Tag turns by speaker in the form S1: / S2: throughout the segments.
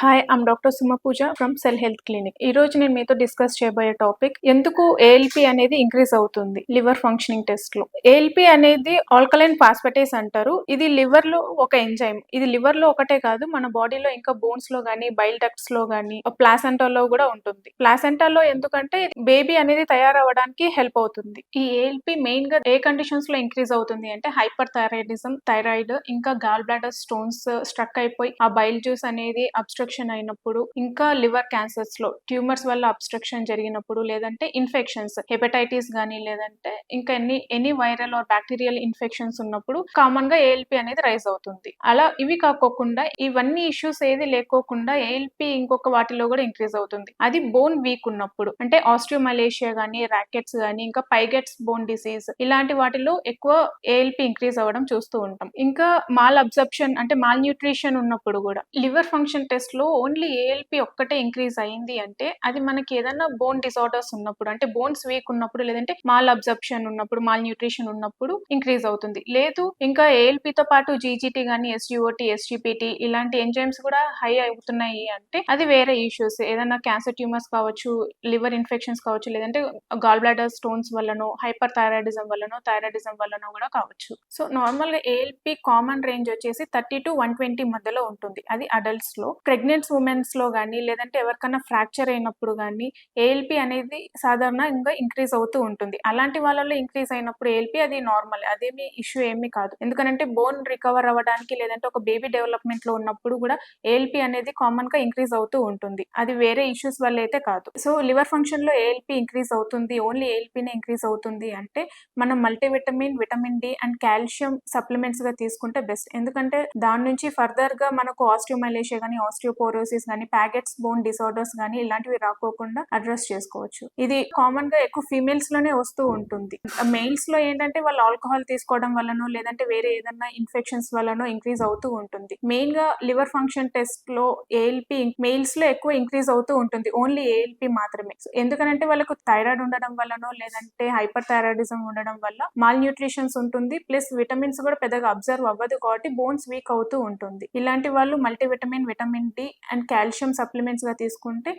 S1: Hi I'm doctor Suma Pooja from cell health clinic ఈ రోజు నేను మీతో డిస్కస్ చేయబోయే టాపిక్ ఎందుకు ఏఎల్పి అనేది ఇంక్రీజ్ అవుతుంది లివర్ ఫంక్షనింగ్ టెస్ట్లో? ఏఎల్పి అనేది ఆల్కలైన్ ఫాస్ఫటేస్ అంటారు. ఇది లివర్లో ఒక ఎంజైమ్ ఇది లివర్లో ఒకటే కాదు మన బాడీలో ఇంకా బోన్స్లో గానీ బైల్ డక్ట్స్లో గానీ ప్లాసెంటాలో కూడా ఉంటుంది. ప్లాసెంటాలో ఎందుకంటే బేబీ అనేది తయారవడానికి హెల్ప్ అవుతుంది. ఈ ఏఎల్పి మెయిన్గా ఏ కండిషన్స్లో ఇంక్రీజ్ అవుతుంది అంటే హైపర్ థైరాయిడిజం థైరాయిడ్ ఇంకా గాల్ బ్లాడర్ స్టోన్స్ స్ట్రక్ అయిపోయి ఆ బైల్ జ్యూస్ అనేది అబ్స్ట్రక్ అబ్స్ట్రక్షన్ అయినప్పుడు ఇంకా లివర్ క్యాన్సర్స్లో ట్యూమర్స్ వల్ల అబ్స్ట్రక్షన్ జరిగినప్పుడు లేదంటే ఇన్ఫెక్షన్స్ హెపటైటిస్ గానీ లేదంటే ఇంకా ఎన్ని any viral or bacterial infections ఉన్నప్పుడు కామన్గా ఏఎల్పి అనేది రైజ్ అవుతుంది. అలా ఇవి కాకోకుండా ఇవన్నీ ఇష్యూస్ ఏది లేకోకుండా ఏఎల్పి ఇంకొక వాటిలో కూడా ఇంక్రీజ్ అవుతుంది. అది బోన్ వీక్ ఉన్నప్పుడు అంటే ఆస్ట్రియోమలేషియా గానీ రాకెట్స్ గానీ ఇంకా పైగెట్స్ బోన్ డిసీజ్ ఇలాంటి వాటిలో ఎక్కువ ఏఎల్పి ఇంక్రీజ్ అవ్వడం చూస్తూ ఉంటాం. ఇంకా మాల్ అబ్జర్ప్షన్ అంటే మాల్ న్యూట్రిషన్ ఉన్నప్పుడు కూడా లివర్ ఫంక్షన్ టెస్ట్ లో ఓన్లీ ఏఎల్పి ఒక్కటే ఇంక్రీజ్ అయింది అంటే అది మనకి ఏదైనా బోన్ డిసార్డర్స్ ఉన్నప్పుడు అంటే బోన్స్ వీక్ ఉన్నప్పుడు లేదంటే మాల్ అబ్జర్ప్షన్ ఉన్నప్పుడు మాల్ న్యూట్రిషన్ ఉన్నప్పుడు ఇంక్రీజ్ అవుతుంది. లేదు ఇంకా ALP తో పాటు జీజీటీ గానీ ఎస్జిఓటి ఎస్జీపీటీ ఇలాంటి ఎంజైమ్స్ కూడా హై అవుతున్నాయి అంటే అది వేరే ఇష్యూస్. ఏదైనా క్యాన్సర్ ట్యూమర్స్ కావచ్చు లివర్ ఇన్ఫెక్షన్స్ కావచ్చు లేదంటే గాల్ బ్లాడర్ స్టోన్స్ వల్లనో హైపర్ థైరాయిడిజం వల్లనో థైరాయిడిజం వల్లనో కూడా కావచ్చు. సో నార్మల్గా ఏఎల్పి కామన్ రేంజ్ వచ్చేసి థర్టీ టు వన్ ట్వంటీ మధ్యలో ఉంటుంది. అది అడల్ట్స్లో ప్రెగ్నెంట్స్ ఉమెన్స్లో కానీ లేదంటే ఎవరికైనా ఫ్రాక్చర్ అయినప్పుడు కానీ ఏఎల్పి అనేది సాధారణంగా ఇంక్రీజ్ అవుతూ ఉంటుంది. అలాంటి వాళ్ళలో ఇంక్రీజ్ అయినప్పుడు ఏఎల్పి అది నార్మల్ అదేమి ఇష్యూ ఏమీ కాదు. ఎందుకంటే బోన్ రికవర్ అవ్వడానికి లేదంటే ఒక బేబీ డెవలప్మెంట్లో ఉన్నప్పుడు కూడా ఏఎల్పి అనేది కామన్గా ఇంక్రీజ్ అవుతూ ఉంటుంది. అది వేరే ఇష్యూస్ వల్ల అయితే కాదు. సో లివర్ ఫంక్షన్లో ఏఎల్పి ఇంక్రీజ్ అవుతుంది. ఓన్లీ ఏఎల్పీనే ఇంక్రీజ్ అవుతుంది అంటే మనం multivitamin vitamin D and calcium సప్లిమెంట్స్గా తీసుకుంటే బెస్ట్ ఎందుకంటే దాని నుంచి ఫర్దర్గా మనకు ఆస్ట్రియోమైలేషియా కానీ పోరోసిస్ కానీ ప్యాకెట్స్ బోన్ డిసార్డర్స్ కానీ ఇలాంటివి రాకోకుండా అడ్రస్ చేసుకోవచ్చు. ఇది కామన్గా ఎక్కువ ఫీమేల్స్లోనే వస్తూ ఉంటుంది. మెయిల్స్లో ఏంటంటే వాళ్ళు ఆల్కహాల్ తీసుకోవడం వల్లనో లేదంటే వేరే ఏదైనా ఇన్ఫెక్షన్స్ వల్లనో ఇంక్రీజ్ అవుతూ ఉంటుంది. మెయిన్గా లివర్ ఫంక్షన్ టెస్ట్లో ఏఎల్పి మెయిల్స్లో ఎక్కువ ఇంక్రీజ్ అవుతూ ఉంటుంది. ఓన్లీ ఏఎల్పి మాత్రమే. ఎందుకంటే వాళ్ళకు థైరాయిడ్ ఉండడం వల్లనో లేదంటే హైపర్ థైరాయిడిజం ఉండడం వల్ల మాల్ న్యూట్రిషన్స్ ఉంటుంది. ప్లస్ విటమిన్స్ కూడా పెద్దగా అబ్జర్వ్ అవ్వదు కాబట్టి బోన్స్ వీక్ అవుతూ ఉంటుంది. ఇలాంటి వాళ్ళు multivitamin vitamin D and calcium సప్లిమెంట్స్గా తీసుకుంటే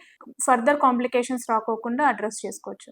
S1: ఫర్దర్ కాంప్లికేషన్స్ రాకోకుండా అడ్రస్ చేసుకోవచ్చు.